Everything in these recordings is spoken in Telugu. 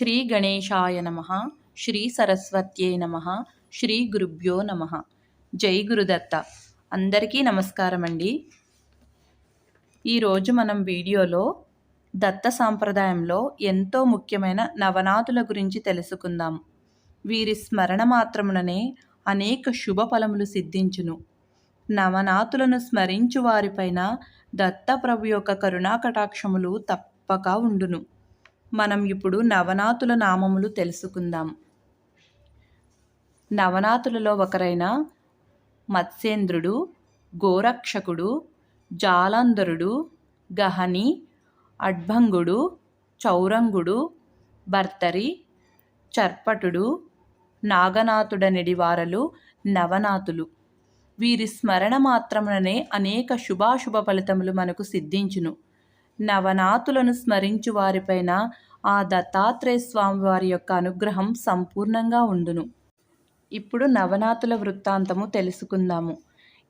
శ్రీ గణేశాయ నమ శ్రీ సరస్వత్యే నమ శ్రీ గురుభ్యో నమ. జై గురుదత్త. అందరికీ నమస్కారం అండి ఈరోజు మనం వీడియోలో దత్త సాంప్రదాయంలో ఎంతో ముఖ్యమైన నవనాథుల గురించి తెలుసుకుందాం. వీరి స్మరణ మాత్రముననే అనేక శుభ ఫలములు సిద్ధించును. నవనాథులను స్మరించు వారిపైన దత్తప్రభు యొక్క కరుణా కటాక్షములు తప్పక ఉండును. మనం ఇప్పుడు నవనాథుల నామములు తెలుసుకుందాం. నవనాథులలో ఒకరైన మత్స్యేంద్రుడు గోరక్షకుడు జాలంధరుడు గహని అడ్భంగుడు చౌరంగుడు భర్తరి చర్పటుడు నాగనాథుడ వారలు నవనాథులు వీరి స్మరణ మాత్రముననే అనేక శుభాశుభ ఫలితములు మనకు సిద్ధించును. నవనాథులను స్మరించు వారిపైన ఆ దత్తాత్రేయ స్వామి వారి యొక్క అనుగ్రహం సంపూర్ణంగా ఉండును. ఇప్పుడు నవనాథుల వృత్తాంతము తెలుసుకుందాము.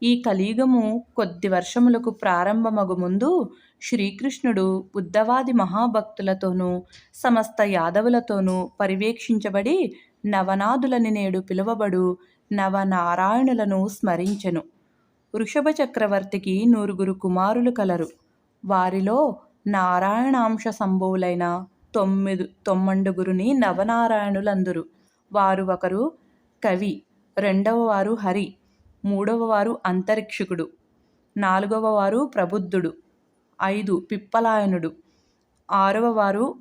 ఈ కలియుగము కొద్ది వర్షములకు ప్రారంభమగు ముందు శ్రీకృష్ణుడు బుద్ధవాది మహాభక్తులతోనూ సమస్త యాదవులతోనూ పర్యవేక్షించబడి నవనాథులని నేడు పిలువబడు నవనారాయణులను స్మరించెను. వృషభ చక్రవర్తికి నూరుగురు కుమారులు కలరు. వారిలో నారాయణాంశ సంభవులైన తొమ్మిది తొమ్మండుగురుని నవనారాయణులందురు. వారు ఒకరు కవి రెండవ వారు హరి మూడవ వారు అంతరిక్షకుడు నాలుగవ వారు ప్రబుద్ధుడు ఐదు పిప్పలాయనుడు ఆరవ వారు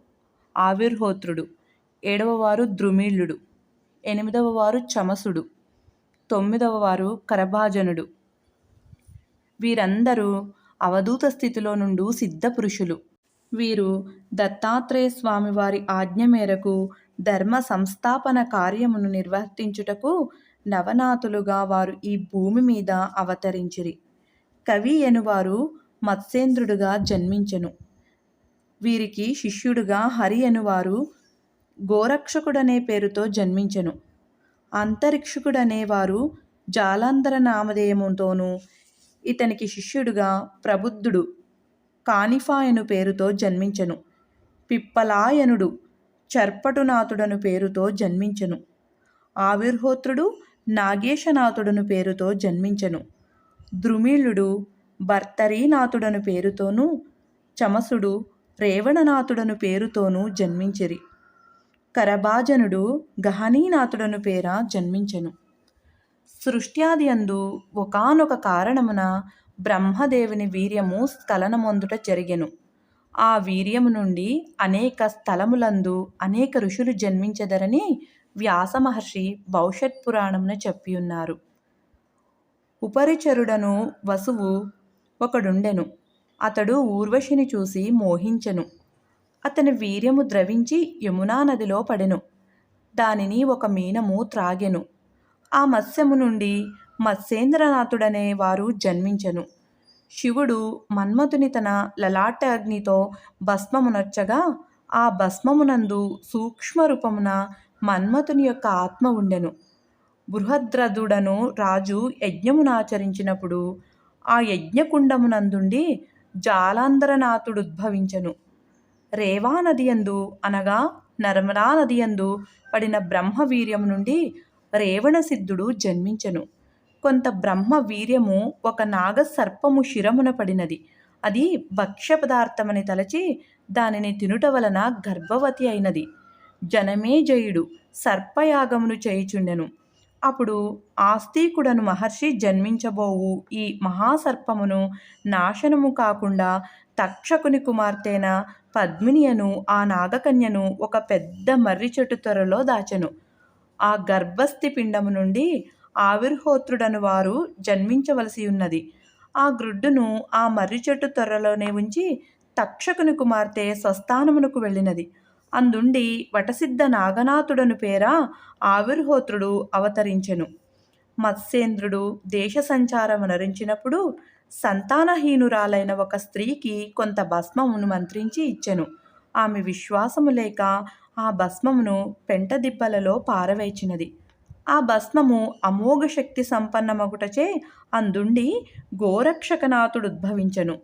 ఆవిర్హోత్రుడు ఏడవ వారు ద్రుమిళుడు ఎనిమిదవ వారు చమసుడు తొమ్మిదవ వారు కరభాజనుడు. వీరందరూ అవధూత స్థితిలో నుండి సిద్ధపురుషులు వీరు దత్తాత్రేయ స్వామి వారి ఆజ్ఞ మేరకు ధర్మ సంస్థాపన కార్యమును నిర్వర్తించుటకు నవనాథులుగా వారు ఈ భూమి మీద అవతరించిరి. కవి ఎనువారు మత్స్యేంద్రుడుగా జన్మించెను. వీరికి శిష్యుడుగా హరి అనువారు గోరక్షకుడనే పేరుతో జన్మించెను. అంతరిక్షకుడనేవారు జాలాంధర నామధేయముతోనూ ఇతనికి శిష్యుడుగా ప్రబుద్ధుడు. కానిఫాయను పేరుతో జన్మించెను. పిప్పలాయనుడు చర్పటునాథుడను పేరుతో జన్మించెను. ఆవిర్హోత్రుడు నాగేశనాథుడను పేరుతో జన్మించెను. ద్రుమిళుడు భర్తరీనాథుడను పేరుతోనూ చమసుడు రేవణనాథుడను పేరుతోనూ జన్మించిరి. కరభాజనుడు గహనీనాథుడను పేర జన్మించెను. సృష్ట్యాది అందు ఒకనొక కారణమున బ్రహ్మదేవుని వీర్యము స్థలనమొందుట జరిగెను. ఆ వీర్యము నుండి అనేక స్థలములందు అనేక ఋషులు జన్మించదరని వ్యాస మహర్షి భవిష్యత్ పురాణమున చెప్పియున్నారు. ఉపరిచరుడను వసువు ఒకడుండెను. అతడు ఊర్వశిని చూసి మోహించెను. అతని వీర్యము ద్రవించి యమునా నదిలో పడెను. దానిని ఒక మీనము త్రాగెను. ఆ మత్స్యము నుండి మత్స్యేంద్రనాథుడనే వారు జన్మించెను. శివుడు మన్మథుని తన లలాట అగ్నితో భస్మమునర్చగా ఆ భస్మమునందు సూక్ష్మ రూపమున మన్మథుని యొక్క ఆత్మ ఉండెను. బృహద్రథుడను రాజు యజ్ఞమునాచరించినప్పుడు ఆ యజ్ఞకుండమునందుండి జాలాంధ్రనాథుడు ఉద్భవించెను. రేవా నదియందు అనగా నర్మదా నదియందు పడిన బ్రహ్మవీర్యము నుండి రేవణసిద్ధుడు జన్మించెను. కొంత బ్రహ్మ వీర్యము ఒక నాగ సర్పము శిరమున పడినది. అది భక్ష్య పదార్థమని తలచి దానిని తినుట వలన గర్భవతి అయినది. జనమే జయుడు సర్పయాగమును చేయుచుండెను. అప్పుడు ఆస్తికుడను మహర్షి జన్మించబోవు ఈ మహాసర్పమును నాశనము కాకుండా తక్షకుని కుమార్తెన పద్మినియను ఆ నాగకన్యను ఒక పెద్ద మర్రి చెట్టు త్వరలో దాచెను. ఆ గర్భస్థి పిండము నుండి ఆవిర్హోత్రుడను వారు జన్మించవలసి ఉన్నది. ఆ గ్రుడ్డును ఆ మర్రి చెట్టు త్వరలోనే ఉంచి తక్షకుని కుమార్తె స్వస్థానమునకు వెళ్ళినది. అందుండి వటసిద్ధ నాగనాథుడను పేర ఆవిర్హోత్రుడు అవతరించెను. మత్స్యేంద్రుడు దేశ సంచారం నరించినప్పుడు సంతానహీనురాలైన ఒక స్త్రీకి కొంత భస్మమును మంత్రించి ఇచ్చెను. ఆమె విశ్వాసము లేక ఆ భస్మమును పెంట దిబ్బలలో పారవేచినది. ఆ భస్మము అమోఘ శక్తి సంపన్నమగుటచే అందుండి గోరక్షకనాథుడు ఉద్భవించెను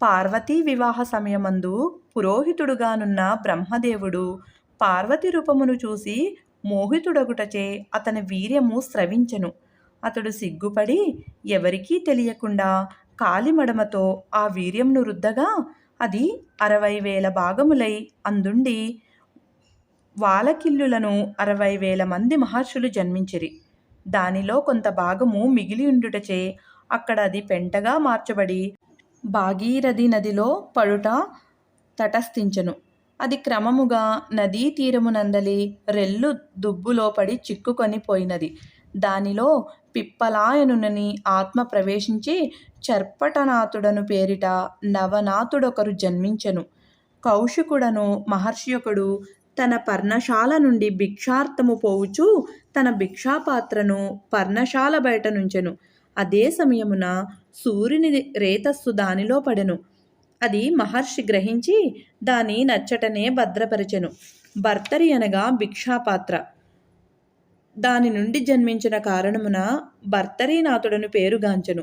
పార్వతీ వివాహ సమయమందు పురోహితుడుగానున్న బ్రహ్మదేవుడు పార్వతి రూపమును చూసి మోహితుడగుటచే అతని వీర్యము స్రవించెను. అతడు సిగ్గుపడి ఎవరికీ తెలియకుండా కాలిమడమతో ఆ వీర్యంను రుద్దగా అది అరవై వేల భాగములై అందుండి వాలకిల్లులను అరవై వేల మంది మహర్షులు జన్మించిరి. దానిలో కొంత భాగము మిగిలి ఉండుటచే అక్కడ అది పెంటగా మార్చబడి భాగీరథి నదిలో పడుట తటస్థించెను. అది క్రమముగా నదీ తీరమునందలి రెల్లు దుబ్బులో పడి చిక్కుకొని పోయినది. దానిలో పిప్పలాయనునని ఆత్మ ప్రవేశించి చర్పటనాథుడను పేరిట నవనాథుడొకరు జన్మించెను. కౌశికుడను మహర్షియొకడు తన పర్ణశాల నుండి భిక్షార్థము పోవుచు తన భిక్షాపాత్రను పర్ణశాల బయట నుంచెను. అదే సమయమున సూర్యుని రేతస్సు దానిలో పడెను. అది మహర్షి గ్రహించి దాని నచ్చటనే భద్రపరచెను. భర్తరి అనగా భిక్షాపాత్ర. దాని నుండి జన్మించిన కారణమున భర్తరీనాథుడను పేరుగాంచెను.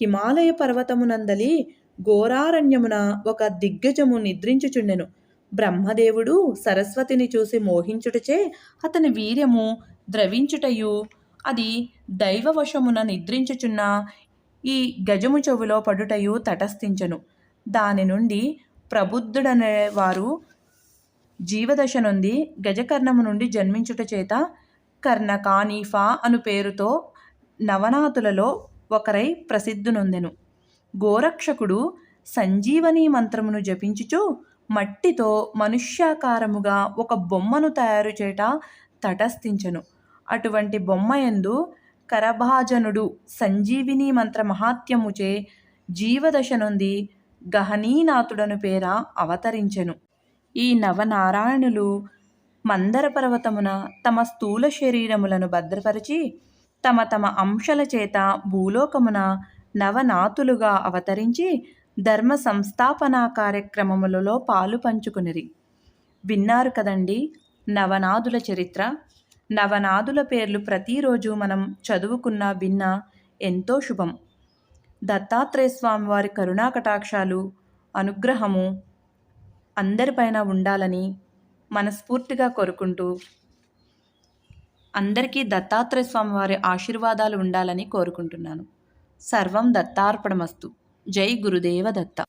హిమాలయ పర్వతమునందలి ఘోరారణ్యమున ఒక దిగ్గజము నిద్రించుచుండెను. బ్రహ్మదేవుడు సరస్వతిని చూసి మోహించుటచే అతని వీర్యము ద్రవించుటయు. అది దైవవశమున నిద్రించుచున్న ఈ గజము చెవులో పడుటయు తటస్థించెను. దాని నుండి ప్రబుద్ధుడనేవారు జీవదశ నుండి గజకర్ణము నుండి జన్మించుట చేత కర్ణకానీఫా అను పేరుతో నవనాథులలో ఒకరై ప్రసిద్ధునొందెను. గోరక్షకుడు సంజీవని మంత్రమును జపించుచు మట్టితో మనుష్యాకారముగా ఒక బొమ్మను తయారు చేట తటస్థించెను. అటువంటి బొమ్మయందు కరభాజనుడు సంజీవిని మంత్ర మహాత్యముచే జీవదశ నుండి గహనీనాథుడను పేర అవతరించెను. ఈ నవనారాయణులు మందర పర్వతమున తమ స్థూల శరీరములను భద్రపరిచి తమ తమ అంశల చేత భూలోకమున నవనాథులుగా అవతరించి ధర్మ సంస్థాపనా కార్యక్రమములలో పాలు పంచుకునిరి. విన్నారు కదండి నవనాథుల చరిత్ర. నవనాథుల పేర్లు ప్రతిరోజు మనం చదువుకున్న విన్న ఎంతో శుభం. దత్తాత్రేయ స్వామి వారి కరుణా కటాక్షాలు అనుగ్రహము అందరిపైన ఉండాలని మనస్ఫూర్తిగా కోరుకుంటూ అందరికీ దత్తాత్రేయ స్వామి వారి ఆశీర్వాదాలు ఉండాలని కోరుకుంటున్నాను. సర్వం దత్తార్పణమస్తు. ಜೈ ಗುರುದೇವ ದತ್ತ